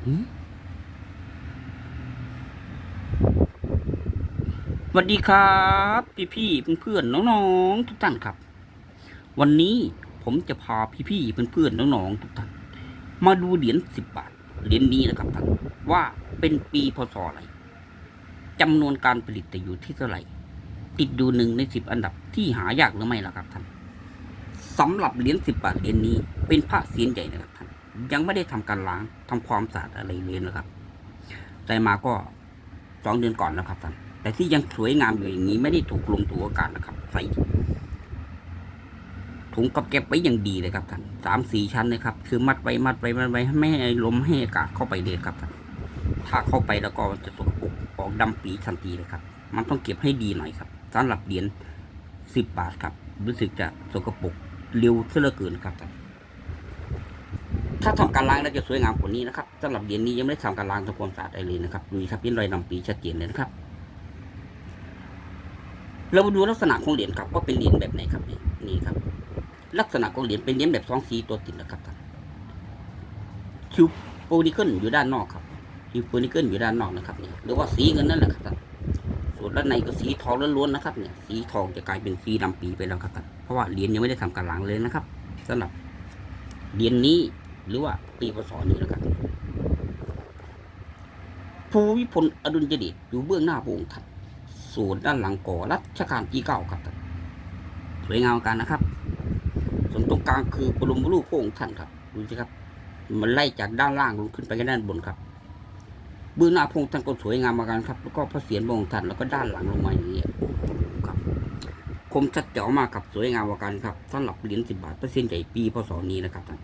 สวัสดีครับ พี่พี่เพื่อนๆน้องๆทุกท่านครับ วันนี้ผมจะพาพี่พี่เพื่อนๆน้องๆทุกท่านมาดูเหรียญสิบบาทเหรียญนี้นะครับท่านว่าเป็นปีพศอะไรจำนวนการผลิตจะอยู่ที่เท่าไหร่ ติดดูหนึ่งในสิบอันดับที่หายากหรือไม่ล่ะครับท่านสำหรับเหรียญสิบบาทเหรียญนี้เป็นพระเสียนใหญ่นะครับท่าน ยังไม่ได้ทำการล้างทำความสะอาดอะไรเลยนะครับได้มาก็สองเดือนก่อนนะครับท่านแต่ที่ยังสวยงามอยู่อย่างนี้ไม่ได้ถูกลงตัวอากาศนะครับ ใส่ถุงกับเก็บไว้อย่างดีเลยครับท่านสามสี่ชั้นนะครับ คือมัดไว้มัดไว้มัดไว้ไม่ให้ลมให้อากาศเข้าไปเลยครับท่านถ้าเข้าไปแล้วก็จะสกปรกออกดำปีทันทีเลยครับ มันต้องเก็บให้ดีหน่อยครับสำหรับเหรียญสิบบาทครับ รู้สึกจะสกปรกเร็วเสียเหลือเกินครับท่าน ถ้าทำการล้างแล้วจะสวยงามกว่านี้นะครับสำหรับเหรียญนี้ยังไม่ได้ทำการล้างทำความสะอาดอะไรเลยนะครับดูครับยันรอยนำปีชัดเจนเลยนะครับ เรามาดูลักษณะของเหรียญครับว่าเป็นเหรียญแบบไหนครับนี่นี่ครับ ลักษณะของเหรียญเป็นเหรียญแบบสองสีตัวติดนะครับท่านคิวโปนิเกิลอยู่ด้านนอกครับคิวโปนิเกิลอยู่ด้านนอกนะครับนี่หรือว่าสีเงินนั่นแหละครับท่านส่วนด้านในก็สีทองล้วนๆนะครับเนี่ยสีทองจะกลายเป็นสีดำปีไปแล้วครับท่านเพราะว่าเหรียญยังไม่ได้ทำการล้างเลยนะครับสำหรับเหรียญนี้ หรือว่าปีพศนี้นะครับภูวิพลอดุลยเดชอยู่เบื้องหน้าพระองค์ท่านส่วนด้านหลังก่อรัชกาลที่เก้าครับสวยงามกันนะครับ ส่วนตรงกลางคือบรมรูปพระองค์ท่านครับดูสิครับ มันไล่จากด้านล่างลงขึ้นไปกันด้านบนครับ เบื้องหน้าพระองค์ท่านก็สวยงามเหมากันครับ แล้วก็พระเศียรพระองค์ท่านแล้วก็ด้านหลังลงมาอย่างนี้ครับ คมชัดเจ๋วมากครับสวยงามเหมากันครับสำหรับเหรียญสิบบาทเปอร์เซ็นต์ใหญ่ปีพศนี้นะครับท่าน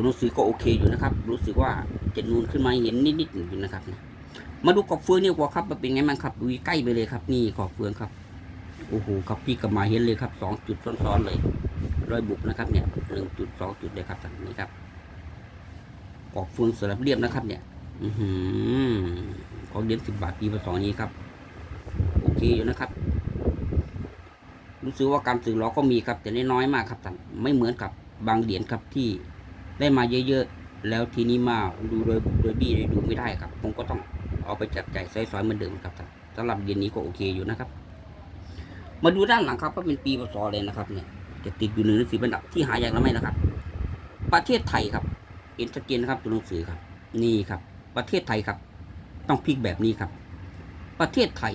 ตัวหนังสือก็โอเคอยู่นะครับ รู้สึกว่าจะนูนขึ้นมาเห็นนิดๆอยู่นะครับ มาดูกอบเฟืองนี่กว่าครับมันเป็นไงบ้างครับดูใกล้ไปเลยครับ นี่กอบเฟืองครับโอ้โหครับพี่กลับมาเห็นเลยครับสองจุดซ้อนๆเลยรอยบุบนะครับเนี่ยหนึ่งจุดสองจุดเลยครับท่านนี่ครับกอบเฟืองสลับเรียบนะครับ เนี่ย อือหือของเหรียญสิบบาทปีพศนี้ครับ โอเคอยู่นะครับรู้สึกว่าการสื่อล้อก็มีครับแต่น้อยมากครับท่านไม่เหมือนกับบางเหรียญครับที่ ได้มาเยอะๆ แล้วทีนี้มาดูโดยโดยบี้ดูไม่ได้ครับ ผมก็ต้องเอาไปจับใจใส่ซอยเหมือนเดิมครับสำหรับเย็นนี้ก็โอเคอยู่นะครับ มาดูด้านหลังครับก็เป็นปีพศเลยนะครับเนี่ยจะติดอยู่หนึ่งในสิบอันดับที่หายากแล้วไหมนะครับ ประเทศไทยครับเห็นชัดเจนนะครับตัวหนังสือครับ นี่ครับ ประเทศไทยครับ ต้องพลิกแบบนี้ครับ ประเทศไทย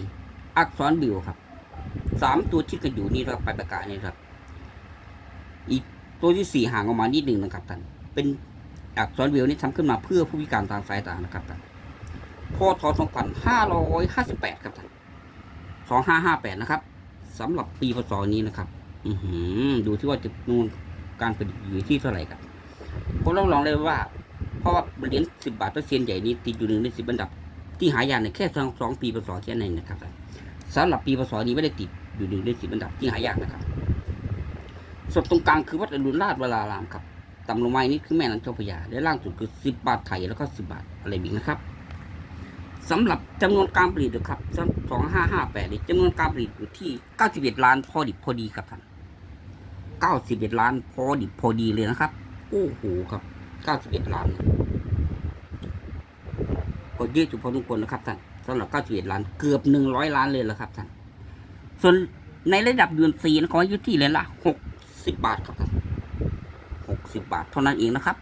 อักษรบิวครับสามตัวชิดกันอยู่นี่ครับปลายปากกาเนี่ยครับ อีกตัวที่สี่ห่างออกมานิดหนึ่งนะครับท่าน เป็นอักษรเวนี่ทำขึ้นมาเพื่อผู้พิการทางสายตานะครับท่านพศ2558 ครับท่าน2558 นะครับสำหรับปีพศนี้นะครับ อือหือดูที่ว่าจะนูนการผลิตอยู่ที่เท่าไหร่ครับผมต้องลองเลยว่า เพราะว่าเหรียญ10 บาทเปอร์เซ็นต์ใหญ่นี้ติดอยู่หนึ่งในสิบอันดับ ที่หายากในแค่สองสองปีพศแค่นั้นนะครับท่านสำหรับปีพศนี้ไม่ได้ติดอยู่หนึ่งในสิบอันดับที่หายากนะครับส่วนตรงกลางคือวัดอรุณราชวรารามครับ ต่ำลงมาอีกนี่คือแม่น้ำเจ้าพระยาและล่างสุดคือสิบบาทไทยแล้วก็สิบบาทอะไรบิกนะครับสำหรับจำนวนการผลิตนะครับสองห้าห้าแปดจำนวนการผลิตอยู่ที่เก้าสิบเอ็ดล้านพอดิบพอดีครับท่านเก้าสิบเอ็ดล้านพอดิบพอดีเลยนะครับ โอ้โหครับเก้าสิบเอ็ดล้านเนี่ยก็เยอะจุพอสมควรนะครับท่านสำหรับเก้าสิบเอ็ดล้านเกือบหนึ่งร้อยล้านเลยและครับท่านส่วนในระดับเดือนสี่นะขออยู่ที่เลยละหกสิบบาทครับ สิบบาทเท่านั้นเองนะครับ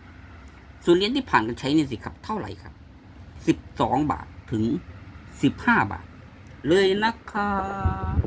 ส่วนเหรียญที่ผ่านการใช้นี่สิครับเท่าไหร่ครับสิบสองบาทถึงสิบห้าบาท เลยนะครับ